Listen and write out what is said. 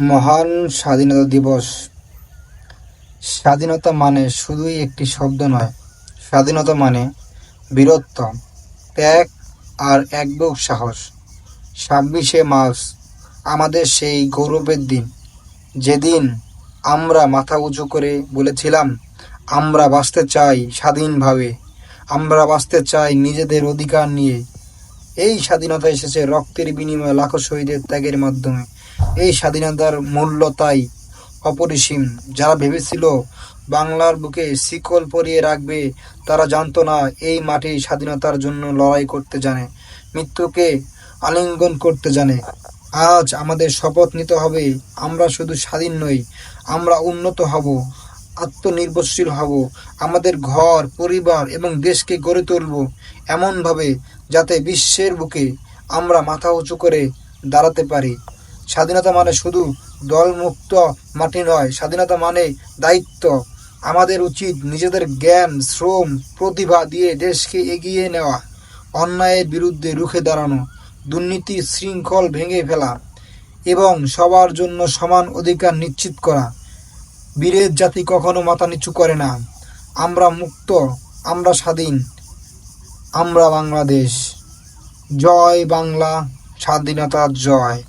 মহান স্বাধীনতা দিবস। স্বাধীনতা মানে শুধুই একটি শব্দ নয়। স্বাধীনতা মানে বীরত্ব, ত্যাগ আর একবুক সাহস। ছাব্বিশে মার্চ, আমাদের সেই গৌরবের দিন। যেদিন আমরা মাথা উঁচু করে বলেছিলাম, আমরা বাঁচতে চাই স্বাধীনভাবে। আমরা বাঁচতে চাই নিজেদের অধিকার নিয়ে। এই স্বাধীনতা এসেছে রক্তের বিনিময়ে লাখো শহীদের ত্যাগের মাধ্যমে। এই স্বাধীনতার মূল্য তাই অপরিসীম। যারা ভেবেছিল বাংলার বুকে শিকল পরিয়ে রাখবে, তারা জানতো না এই মাটি স্বাধীনতার জন্য লড়াই করতে জানে, মৃত্যুকে আলিঙ্গন করতে জানে। আজ আমাদের শপথ নিতে হবে, আমরা শুধু স্বাধীন নই, আমরা উন্নত হব, আত্মনির্ভরশীল হব, আমাদের ঘর, পরিবার এবং দেশকে গড়ে তুলব এমনভাবে যাতে বিশ্বের বুকে আমরা মাথা উঁচু করে দাঁড়াতে পারি। স্বাধীনতা মানে শুধু দলমুক্ত মাটি নয়, স্বাধীনতা মানে দায়িত্ব। আমাদের উচিত নিজেদের জ্ঞান, শ্রম, প্রতিভা দিয়ে দেশকে এগিয়ে নেওয়া, অন্যায়ের বিরুদ্ধে রুখে দাঁড়ানো, দুর্নীতি শৃঙ্খল ভেঙে ফেলা এবং সবার জন্য সমান অধিকার নিশ্চিত করা। বীরের জাতি কখনো মাথা নিচু করে না। আমরা মুক্ত, আমরা স্বাধীন, আমরা বাংলাদেশ। জয় বাংলা স্বাধীনতার জয়।